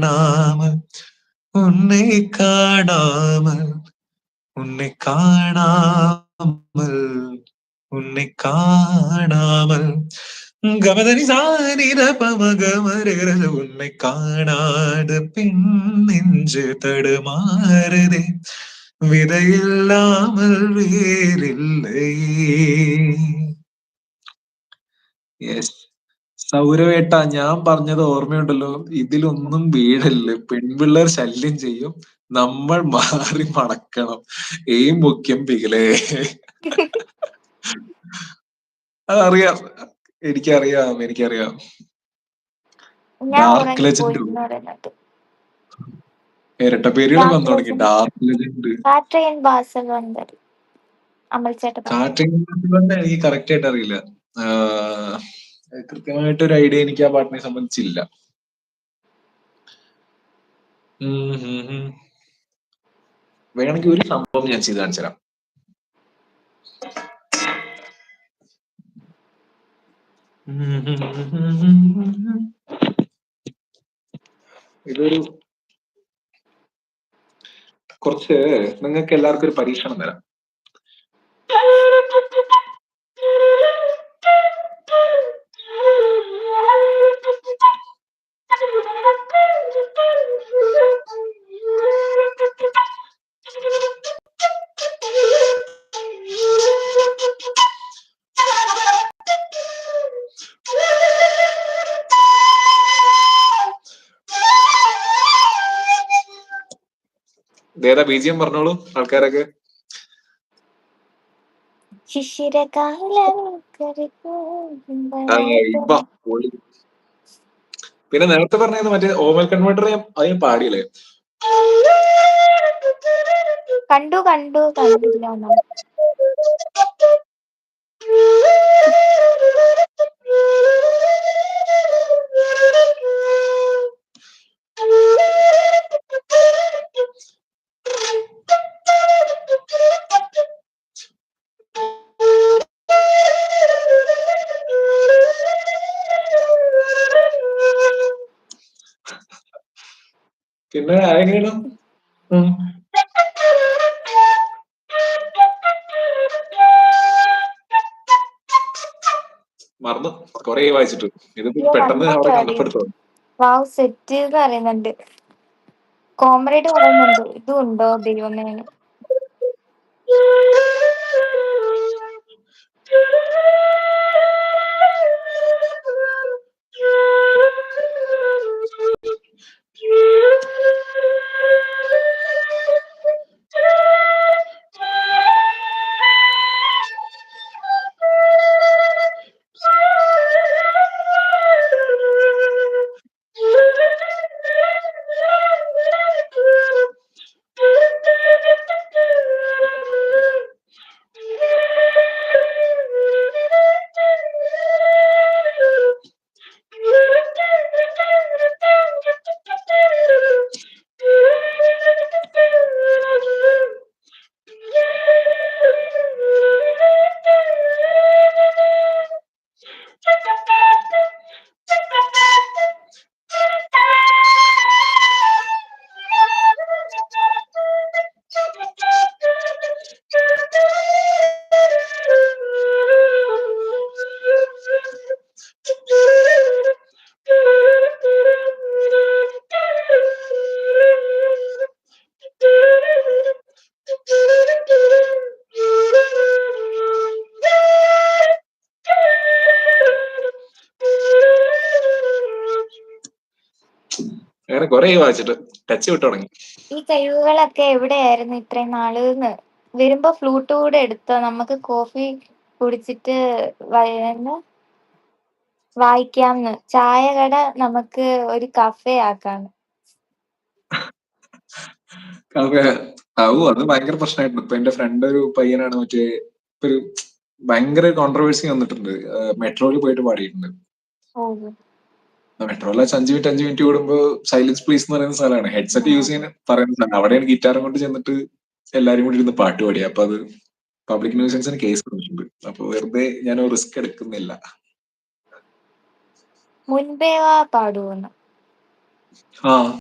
காணாமல் உன்னை காணாமல் உன்னை காணாமல் உன்னை காணாமல். கமதனி சாரிர பமகமரது உன்னை காணாத பின் நெஞ்சு தடுமாறுதே. விதையில்லாமல் வேறில்லை. எஸ் സൗരവേട്ട ഞാൻ പറഞ്ഞത് ഓർമ്മയുണ്ടല്ലോ. ഇതിലൊന്നും വീടല്ല. പെൺപിള്ളേർ ശല്യം ചെയ്യും. നമ്മൾ മാറി മണക്കണം ഏം മുഖ്യം പികലേ. അതറിയാം. എനിക്കറിയാം എനിക്കറിയാം. ഡാർക്ക് ലെജൻഡ് ഇരട്ട പേരുകൾ വന്നു തുടങ്ങി. ഡാർക്ക് ലെജൻഡ് കാറ്റയൻ ബാസൽ എനിക്ക് കറക്റ്റ് ആയിട്ട് അറിയില്ല. കൃത്യമായിട്ട് ഒരു ഐഡിയ എനിക്ക് ആ പാട്ടിനെ സംബന്ധിച്ചില്ല. വേണമെങ്കിൽ ഒരു സംഭവം ഞാൻ ചെയ്ത് കാണിച്ചു തരാം. ഇതൊരു കുറച്ച് നിങ്ങൾക്ക് എല്ലാവർക്കും ഒരു പരീക്ഷണം തരാം. ഇതേതാ ബീജിയം പറഞ്ഞോളൂ ആൾക്കാരൊക്കെ. പിന്നെ നേരത്തെ പറഞ്ഞത് മറ്റേ ഓമൽ കൺവെർട്ടർ അത് ഞാൻ പാടിയില്ലേ? കണ്ടു കണ്ടു കണ്ടില്ല പിന്നെ അതെങ്ങനെയാണ്. മറന്നു. കൊറേ വായിച്ചിട്ട്. ഇത് പെട്ടെന്ന് അവിടെ കണ്ടപ്പെടുത്തു വാവ് സെറ്റ് പറയുന്നുണ്ട്. കോമറേഡ് പറയുന്നുണ്ട്. ഇതും ഉണ്ടോ അങ്ങനെ കൊറേ വായിച്ചിട്ട് ടച്ച് വിട്ടു തുടങ്ങി. ഈ കഴിവുകളൊക്കെ എവിടെയായിരുന്നു ഇത്രയും നാൾ വരുമ്പോ ഫ്ലൂട്ട് കൂടെ എടുത്തോ? നമുക്ക് കോഫി കുടിച്ചിട്ട് വായിക്കാംന്ന്. ചായ കട നമുക്ക് ഒരു കഫേ അതെ ആവു അത് ഭയങ്കര പ്രശ്നമായിട്ടുണ്ട് ഇപ്പൊ എന്റെ ഫ്രണ്ട് ഒരു പയ്യനാണ് മറ്റേ ഒരു ഭയങ്കര കോൺട്രവേഴ്സി വന്നിട്ടുണ്ട്. മെട്രോയിൽ പോയിട്ട് പാടിയിട്ടുണ്ട്. ഓ മെട്രോയിലെ അഞ്ച് മിനിറ്റ് അഞ്ച് മിനിറ്റ് കൂടുമ്പോ സൈലൻസ് പ്ലീസ് എന്ന് പറയുന്ന സ്ഥലമാണ് ഹെഡ്സെറ്റ് യൂസ് ചെയ്യാൻ പറയുന്ന സ്ഥലം അവിടെയാണ് ഗിറ്റാറും കൊണ്ട് ചെന്നിട്ട് എല്ലാരും കൂടി ഇരുന്ന് പാട്ട് പാടി അപ്പൊ അത് പബ്ലിക് ന്യൂസൻസിന് കേസ് വന്നിട്ടുണ്ട്. അപ്പൊ വെറുതെ ഞാൻ റിസ്ക് എടുക്കുന്നില്ല. മുൻപേ പാടുവെന്ന്. ആ.